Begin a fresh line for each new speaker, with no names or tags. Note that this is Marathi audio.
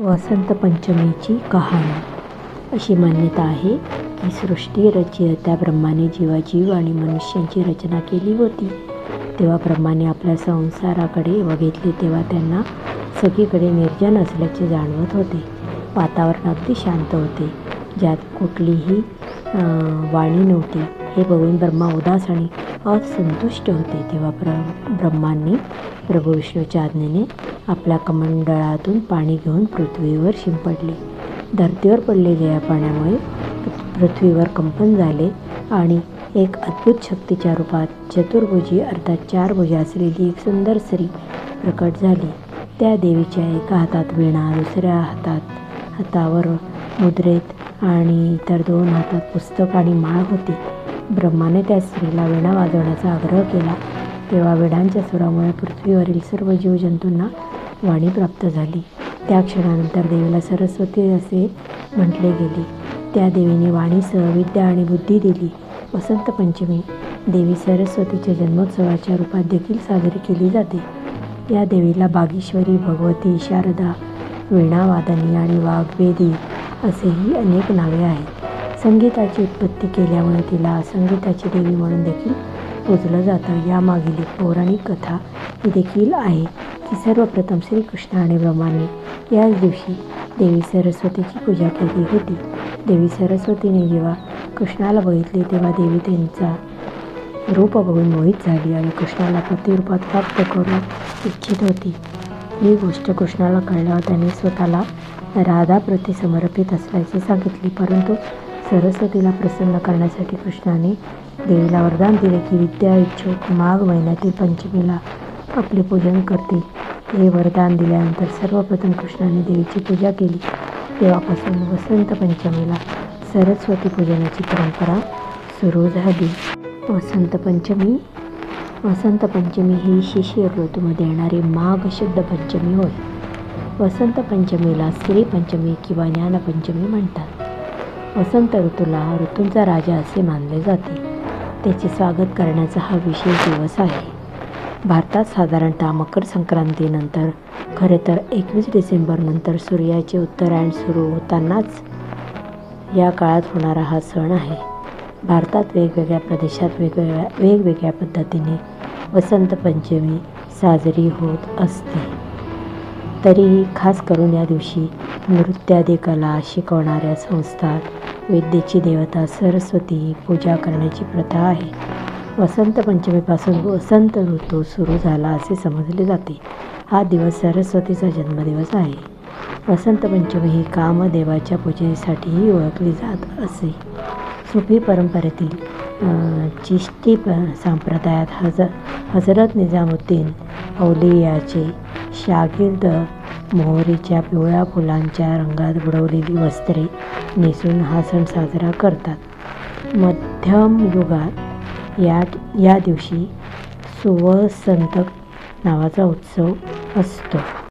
वसंत पंचमीची कहाणी. अशी मान्यता आहे की सृष्टी रचयिता ब्रह्माने जीवाजीव आणि मनुष्यांची रचना केली होती. तेव्हा ब्रह्माने आपल्या संसाराकडे बघितले तेव्हा त्यांना सगळीकडे निर्जन असल्याचे जाणवत होते. वातावरण अगदी शांत होते. ज्यात कुठलीही वाणी नव्हती. हे बघून ब्रह्मा उदास आणि असंतुष्ट होते. तेव्हा प्र ब्रह्मांनी प्रभू विष्णूच्या आज्ञेने आपल्या कमंडळातून पाणी घेऊन पृथ्वीवर शिंपडले. धरतीवर पडलेल्या या पाण्यामुळे पृथ्वीवर कंपन झाले आणि एक अद्भुत शक्तीच्या रूपात चतुर्भुजी अर्थात चार भुजी असलेली एक सुंदर स्त्री प्रकट झाली. त्या देवीच्या एका हातात वीणा दुसऱ्या हातात हातावर मुद्रेत आणि इतर दोन हातात पुस्तक आणि माळ होती. ब्रह्माने त्या स्त्रीला वीणा वाजवण्याचा आग्रह केला. तेव्हा वीणांच्या सुरामुळे पृथ्वीवरील सर्व जीवजंतूंना वाणी प्राप्त झाली. त्या क्षणानंतर देवीला सरस्वती असे म्हटले गेले. त्या देवीने वाणीसह विद्या आणि बुद्धी दिली. वसंत पंचमी देवी सरस्वतीच्या जन्मोत्सवाच्या रूपात देखील साजरी केली जाते. या देवीला बागेश्वरी भगवती शारदा वीणावादनी आणि वाग्वेदी असेही अनेक नावे आहेत. संगीताची उत्पत्ती केल्यामुळे तिला संगीताची देवी म्हणून देखील पूजलं जातं. यामागील एक पौराणिक कथा ही देखील आहे की सर्वप्रथम श्रीकृष्ण आणि ब्रह्माने याच दिवशी देवी सरस्वतीची पूजा केली होती. देवी सरस्वतीने जेव्हा कृष्णाला बघितले तेव्हा देवी त्यांचा रूप बघून मोहित झाली आणि कृष्णाला प्रतिरूपात प्राप्त करू इच्छित होती. ही गोष्ट कृष्णाला कळल्यावर त्याने स्वतःला राधाप्रती समर्पित असल्याचे सांगितले. परंतु सरस्वतीला प्रसन्न करण्यासाठी कृष्णाने देवीला वरदान दिले की विद्या इच्छुक माघ महिन्यातील पंचमीला आपले पूजन करतील हे वरदान दिल्यानंतर सर्वप्रथम कृष्णाने देवीची पूजा केली. तेव्हापासून वसंत पंचमीला सरस्वती पूजनाची परंपरा सुरू झाली. वसंत पंचमी वसंत पंचमी ही शिशिर ऋतूमध्ये येणारी माघ शुद्ध पंचमी होय. वसंत पंचमीला श्रीपंचमी किंवा ज्ञानपंचमी म्हणतात. वसंत ऋतूला ऋतूंचा राजा असे मानले जाते. त्याचे स्वागत करण्याचा हा विशेष दिवस आहे. भारतात साधारणतः मकर संक्रांतीनंतर खरे तर एकवीस डिसेंबरनंतर सूर्याचे उत्तरायण सुरू होतानाच या काळात होणारा हा सण आहे. भारतात वेगवेगळ्या प्रदेशात वेगवेगळ्या वेगवेगळ्या पद्धतीने वसंत पंचमी साजरी होत असते. तरीही खास करून या दिवशी नृत्यादी कला शिकवणाऱ्या संस्था विद्येची देवता सरस्वती पूजा करण्याची प्रथा आहे. वसंत पंचमीपासून वसंत ऋतू सुरू झाला असे समजले जाते. हा दिवस सरस्वतीचा जन्मदिवस आहे. वसंत पंचमी ही कामदेवाच्या पूजेसाठीही ओळखली जात असे. सुफी परंपरेतील चिष्टी प संप्रदायात हज हजरत निजामुद्दीन औलियाचे शागिर्द मोहरीच्या पिवळ्या फुलांच्या रंगात बुडवलेली वस्त्रे नेसून हा सण साजरा करतात. मध्यम युगात या या दिवशी सुवसंतक नावाचा उत्सव असतो.